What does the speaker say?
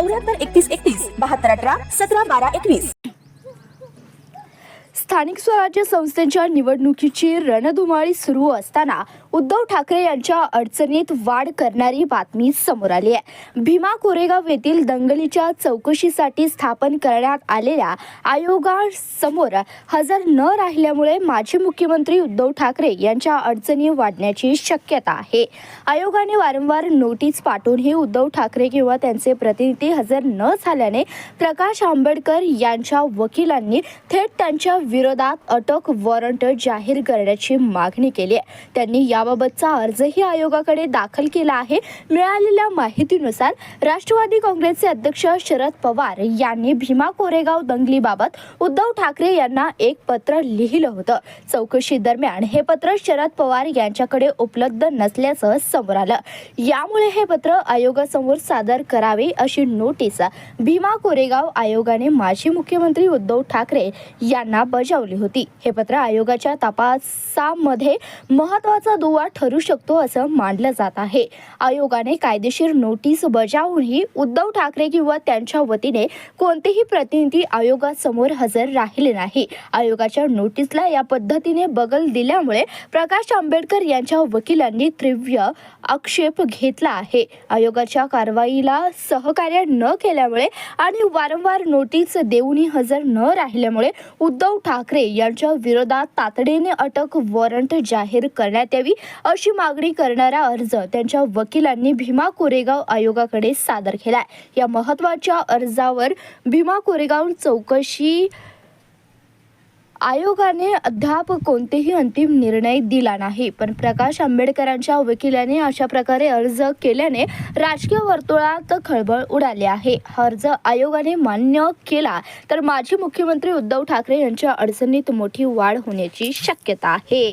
चौऱ्याहत्तर एकतीस एकतीस बहात्तर अठरा सतरा बारा एकवीस. स्थानिक स्वराज्य संस्थेच्या निवडणुकीची रणधुमाळी सुरू असताना उद्धव ठाकरे यांच्या अडचणीत वाढ करणारी बातमी समोर आली आहे. भीमा कोरेगाव येथील दंगलीच्या चौकशीसाठी स्थापन करण्यात आलेल्या आयोगासमोर हजर न राहिल्यामुळे माजी मुख्यमंत्री उद्धव ठाकरे यांच्या अडचणी वाढण्याची शक्यता आहे. आयोगाने वारंवार नोटीस पाठवूनही उद्धव ठाकरे किंवा त्यांचे प्रतिनिधी हजर न झाल्याने प्रकाश आंबेडकर यांच्या वकिलांनी थेट त्यांच्या विरोधात अटक वॉरंट जाहीर करण्याची मागणी केली आहे. त्यांनी या याबाबतचा अर्जही आयोगाकडे दाखल केला आहे. मिळालेल्या माहितीनुसार राष्ट्रवादी काँग्रेसचे अध्यक्ष शरद पवार यांनी भीमा कोरेगाव दंगलीबाबत उद्धव ठाकरे यांना एक पत्र लिहिलं होतं. चौकशी दरम्यान हे पत्र शरद पवार यांच्याकडे उपलब्ध नसल्याचं समोर आलं. यामुळे हे पत्र आयोगासमोर सादर करावे अशी नोटीस भीमा कोरेगाव आयोगाने माजी मुख्यमंत्री उद्धव ठाकरे यांना बजावली होती. हे पत्र आयोगाच्या तपासामध्ये महत्त्वाचा दुवा ठरू शकतो असं मानलं जात आहे. आयोगाने कायदेशीर नोटीस बजावूनही उद्धव ठाकरे किंवा त्यांच्या वतीने कोणतेही प्रतिनिधी आयोगासमोर हजर राहिले नाही. आयोगाच्या नोटीसला या पद्धतीने बगल दिल्यामुळे प्रकाश आंबेडकर यांच्या वकिलांनी तीव्र आक्षेप घेतला आहे. आयोगाच्या कारवाईला सहकार्य न केल्यामुळे आणि वारंवार नोटीस देऊनही हजर न राहिल्यामुळे उद्धव ठाकरे यांच्या विरोधात तातडीने अटक वॉरंट जाहीर करण्यात यावी अशी मागणी करणारा अर्ज त्यांच्या वकिलांनी भीमा कोरेगाव आयोगाकडे सादर केलाय. या महत्त्वाच्या अर्जावर भीमा कोरेगाव चौकशी आयोगाने अद्याप कोणतेही अंतिम निर्णय दिला नाही. पण प्रकाश आंबेडकरांच्या वकिलाने अशा प्रकारे अर्ज केल्याने राजकीय वर्तुळात खळबळ उडाली आहे. हा अर्ज आयोगाने मान्य केला तर माजी मुख्यमंत्री उद्धव ठाकरे यांच्या अडचणीत मोठी वाढ होण्याची शक्यता आहे.